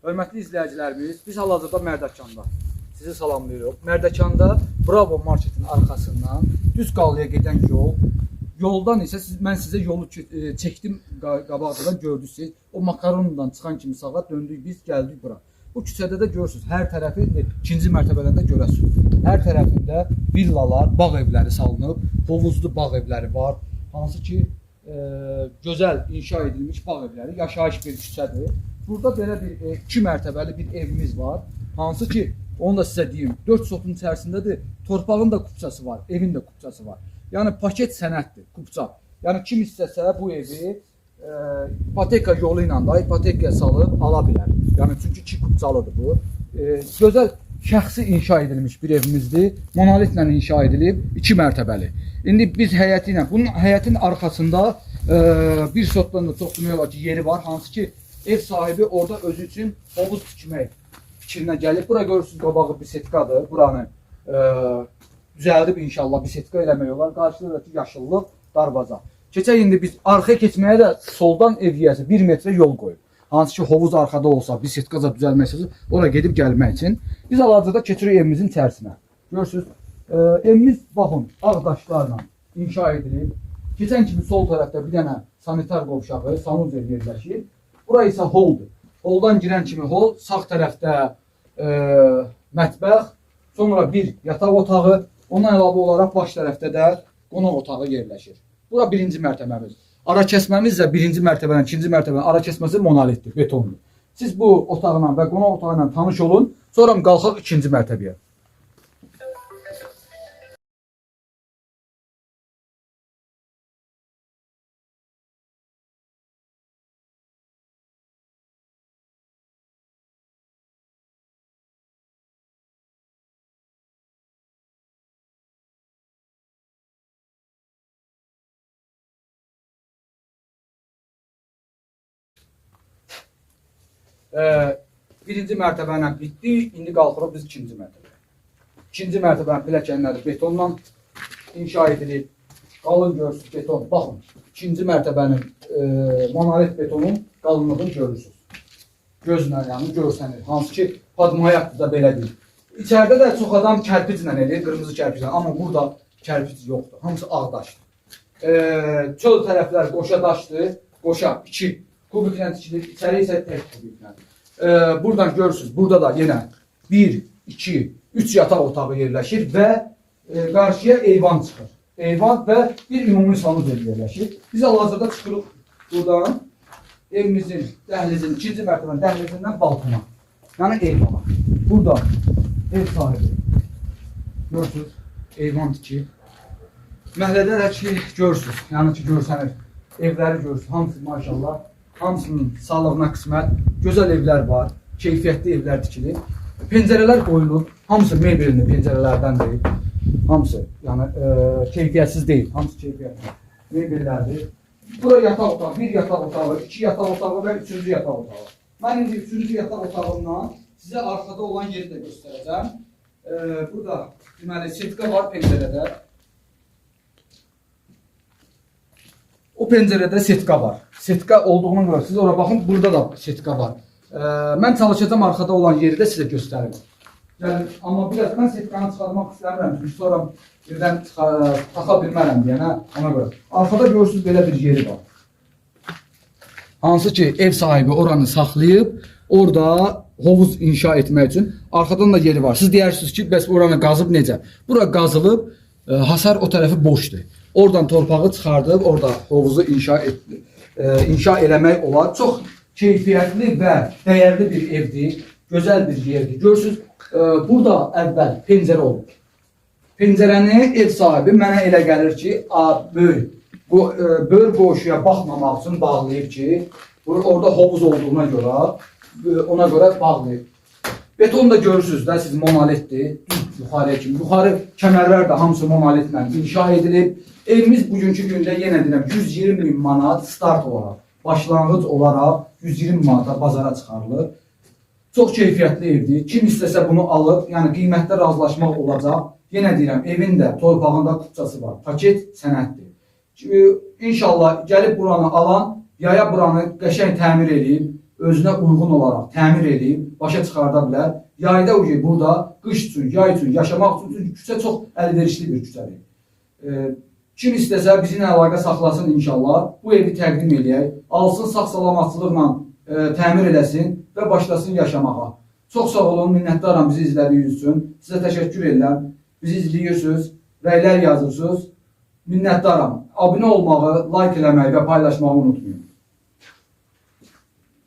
Hörmətli izləyicilərimiz, biz hal-hazırda Mərdəkanda sizi salamlayırıq. Mərdəkanda Bravo marketin arxasından düz qalaya gedən yol, yoldan isə siz mən sizə yolu e, çəkdim qa- qabaqdan gördünüz. O makarondan çıxan kimi sağa döndük biz gəldik bura. Bu küçədə də görürsüz, hər tərəfi e, ikinci mərtəbədən də görəsiniz. Hər tərəfində villalar, bağ evləri salınıb, hovuzlu bağ evləri var. Hansı ki e, gözəl inşa edilmiş bağ evləri, yaşayış bir küçədir. Burada belə bir e, iki mərtəbəli bir evimiz var. Hansı ki, onu da sizə deyim, 4 sotun içərisindədir. Torpağın da kupçası var, evin də kupçası var. Yəni paket sənəddir, kupça. Yəni kim istəsə bu evi e, ipoteka yolu ilə də ipotekaya salıb ala bilər. Yəni çünki iki kupçalıdır bu. E, gözəl şəxsi inşa edilmiş bir evimizdir. Monolitlə inşa edilib, iki mərtəbəli. İndi biz həyəti bunun həyətin arxasında e, bir sotdan da çox ki, yeri var, hansı ki ev sahibi orada özü üçün hovuz tikmək fikrinə gəlib. Bura görürsüz qabağı bisetkadır. Buranı e, düzəldib inşallah bisetka eləmək olar. Qarşıda da ki yaşıllıq, darvaza. Keçək indi biz arxaya keçməyə də soldan ev yiyəsi 1 metrə yol qoyub. Hansı ki hovuz arxada olsa, bisetkaca düzəlmək istəsə, ora gedib gəlmək üçün. Biz hal-hazırda keçirik evimizin içərisinə. Görürsüz, e, evimiz baxın, ağ daşlarla inşa edilib. Keçən kimi sol tərəfdə bir dənə sanitar qovşağı, sanuzel yerləşir. Bura isə holdur. Holdan girən kimi hol, sağ tərəfdə e, mətbəx, sonra bir yataq otağı, ondan əlavə olaraq baş tərəfdə də qonaq otağı yerləşir. Bura birinci mərtəbəmiz. Ara kəsməmiz də birinci mərtəbədən ikinci mərtəbənin ara kəsməsi monolitdir, betondur. Siz bu otaqla və qonaq otağı ilə tanış olun, sonra qalxaq ikinci mərtəbəyə. Birinci mərtəbə bitdi, indi qalxırıq biz ikinci mərtəbəyə. İkinci mərtəbənin pilləkənləri betonla inşa edilib. Qalın görürsüz beton. Baxın, ikinci mərtəbənin e, monolit betonun qalınlığını görürsüz. Gözlə yəni görsənir. Hansı ki, Padmayaq da belə deyil. İçəridə də çox adam kərpiclə eləyir, qırmızı kərpiclə. Amma burada kərpic yoxdur. Hamısı ağdaşdır. E, çöl tərəflər qoşa daşdır. Qoşa 2 kubiklə tikilir. İçəri isə tək kubiklə. E, buradan görürsüz. Burada da yenə 1, 2, 3 yataq otağı yerləşir və e, qarşıya eyvan çıxır. Eyvan və bir ümumi sanuzel yerləşir. Biz hal-hazırda çıxırıq buradan evimizin dəhlizin, ikinci mərtəbənin dəhlizindən balkona. Yəni eyvana. Burada ev sahibi. Görürsüz, eyvan tikir. Məhəllədə də ki, görürsüz, yəni ki, görsənir. Evləri görürsüz, hamısı maşallah, hamısının sağlığına qismət, gözəl evlər var, keyfiyyətli evlər tikilir. Pəncərələr qoyulub, hamısı mebelli pəncərələrdəndir. Hamısı, yəni e, keyfiyyətsiz deyil, hamısı keyfiyyətli. Mebellərdir. Bura yataq otağı, bir yataq otağı, iki yataq otağı və üçüncü yataq otağı. Mən indi üçüncü yataq otağından sizə arkada olan yeri də göstərəcəm. E, burada deməli setka var pəncərədə. O pəncərədə setka var. Setka olduğuna görə siz ora baxın, burada da setka var. Ee, mən çalışacağam arxada olan yeri də sizə göstərim. Yəni, amma biraz mən setkanı çıxarmaq istəmirəm, çünki sonra birdən taxa bilmərəm deyənə, ona görə. Arxada görürsünüz belə bir yeri var. Hansı ki ev sahibi oranı saxlayıb, orada hovuz inşa etmək üçün arxadan da yeri var. Siz deyirsiniz ki, bəs oranı qazıb necə? Bura qazılıb, e, hasar o tərəfi boşdur. Oradan torpağı çıxardıb, orada hovuzu inşa etdi. E, inşa eləmək olar. Çox keyfiyyətli və dəyərli bir evdir. Gözəl bir yerdir. Görürsüz, e, burada əvvəl pəncərə olub. Pəncərəni ev sahibi mənə elə gəlir ki, böyük e, böyür qonşuya baxmamaq üçün bağlayıb ki, orada hovuz olduğuna görə ona görə bağlayıb. Beton da görürsüz də siz monolitdir. Yuxarıya kimi. Yuxarı kəmərlər də hamısı monolitlə inşa edilib. Evimiz bugünkü gündə yenə deyirəm 120 min manat start olaraq, başlanğıc olaraq 120 manata bazara çıxarılır. Çox keyfiyyətli evdir. Kim istəsə bunu alır, yəni qiymətdə razılaşmaq olacaq. Yenə deyirəm, evin də torpağında kupçası var. Paket sənəddir. İnşallah gəlib buranı alan, yaya buranı qəşəng təmir edib, özünə uyğun olaraq təmir edib başa çıxarda bilər. Yayda o ki, burada qış üçün, yay üçün, yaşamaq üçün çünki küçə çox əlverişli bir küçədir. E, kim istəsə bizimlə əlaqə saxlasın inşallah. Bu evi təqdim eləyək. Alsın sağ-salamatçılıqla e, təmir eləsin və başlasın yaşamağa. Çox sağ olun, minnətdaram bizi izlədiyiniz üçün. Sizə təşəkkür edirəm. Bizi izləyirsiniz, rəylər yazırsınız. Minnətdaram. Abunə olmağı, like eləməyi və paylaşmağı unutmayın.